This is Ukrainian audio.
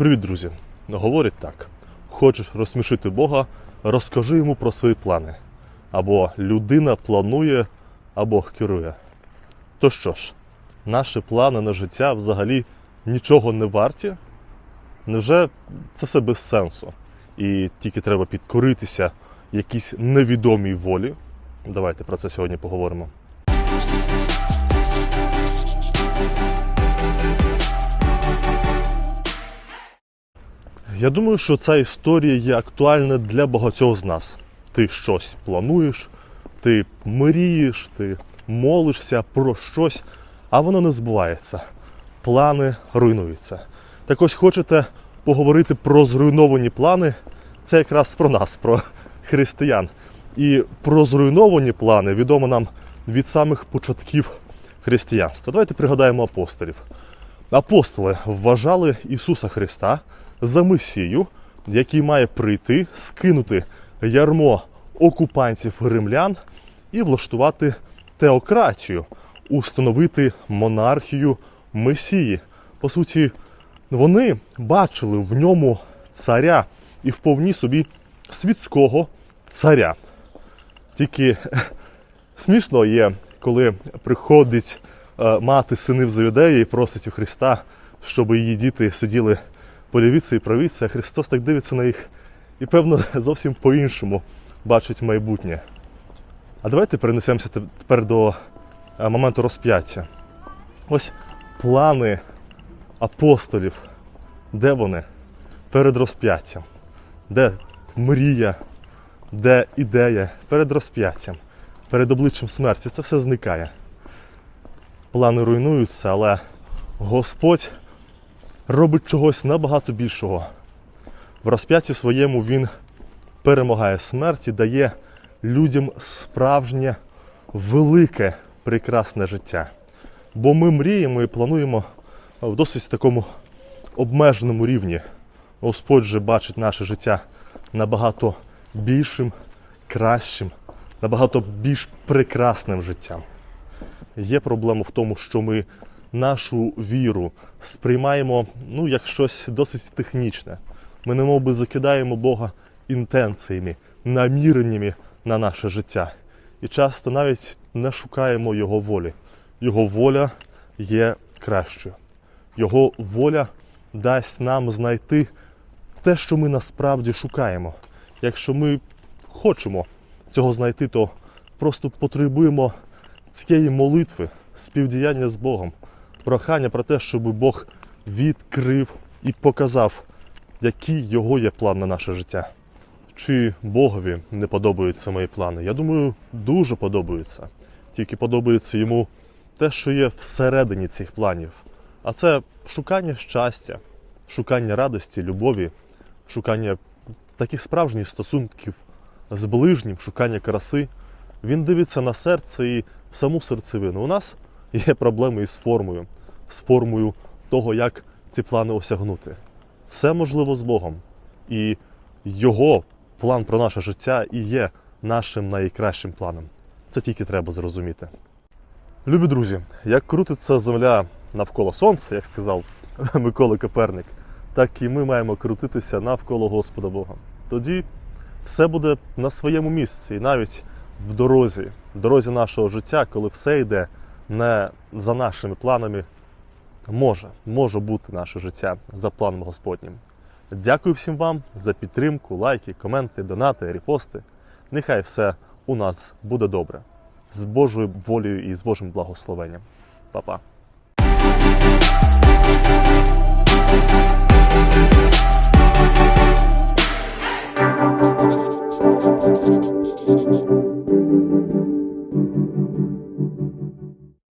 Привіт, друзі! Говорять так: хочеш розсмішити Бога, розкажи йому про свої плани. Або людина планує, а Бог керує. То що ж, наші плани на життя взагалі нічого не варті? Невже це все без сенсу? І тільки треба підкоритися якійсь невідомій волі? Давайте про це сьогодні поговоримо. Я думаю, що ця історія є актуальна для багатьох з нас. Ти щось плануєш, ти мрієш, ти молишся про щось, а воно не збувається. Плани руйнуються. Так ось хочете поговорити про зруйновані плани? Це якраз про нас, про християн. І про зруйновані плани відомо нам від самих початків християнства. Давайте пригадаємо апостолів. Апостоли вважали Ісуса Христа за Месію, який має прийти, скинути ярмо окупантів римлян і влаштувати теократію, установити монархію Месії. По суті, вони бачили в ньому царя і вповні собі світського царя. Тільки смішно є, коли приходить е, мати синів Завідея і просить у Христа, щоб її діти сиділи по лівіці і правіці, а Христос так дивиться на їх і, певно, зовсім по-іншому бачить майбутнє. А давайте перенесемося тепер до е, моменту розп'яття. Ось плани апостолів. Де вони? Перед розп'яттям. Де мрія, де ідея перед розп'яттям, перед обличчям смерті. Це все зникає. Плани руйнуються, але Господь робить чогось набагато більшого. В розп'ятті своєму Він перемагає смерть і дає людям справжнє, велике, прекрасне життя. Бо ми мріємо і плануємо в досить такому обмеженому рівні. Господь же бачить наше життя набагато більшим, кращим, набагато більш прекрасним життям. Є проблема в тому, що ми нашу віру сприймаємо ну, як щось досить технічне. Ми немов би закидаємо Бога інтенціями, наміреннями на наше життя. І часто навіть не шукаємо Його волі. Його воля є кращою. Його воля дасть нам знайти те, що ми насправді шукаємо. Якщо ми хочемо цього знайти, то просто потребуємо цієї молитви, співдіяння з Богом, прохання про те, щоб Бог відкрив і показав, який його є план на наше життя. Чи Богові не подобаються мої плани? Я думаю, дуже подобаються. Тільки подобається йому те, що є всередині цих планів. А це шукання щастя, шукання радості, любові, шукання таких справжніх стосунків з ближнім, шукання краси. Він дивиться на серце і в саму серцевину. У нас є проблеми із формою, з формою того, як ці плани осягнути. Все можливо з Богом. І його план про наше життя і є нашим найкращим планом. Це тільки треба зрозуміти. Любі друзі, як крутиться земля навколо сонця, як сказав Микола Коперник, так і ми маємо крутитися навколо Господа Бога. Тоді все буде на своєму місці, і навіть в дорозі, в дорозі нашого життя, коли все йде не за нашими планами, може, може бути наше життя за планом Господнім. Дякую всім вам за підтримку, лайки, коменти, донати, репости. Нехай все у нас буде добре. З Божою волею і з Божим благословенням. Па-па!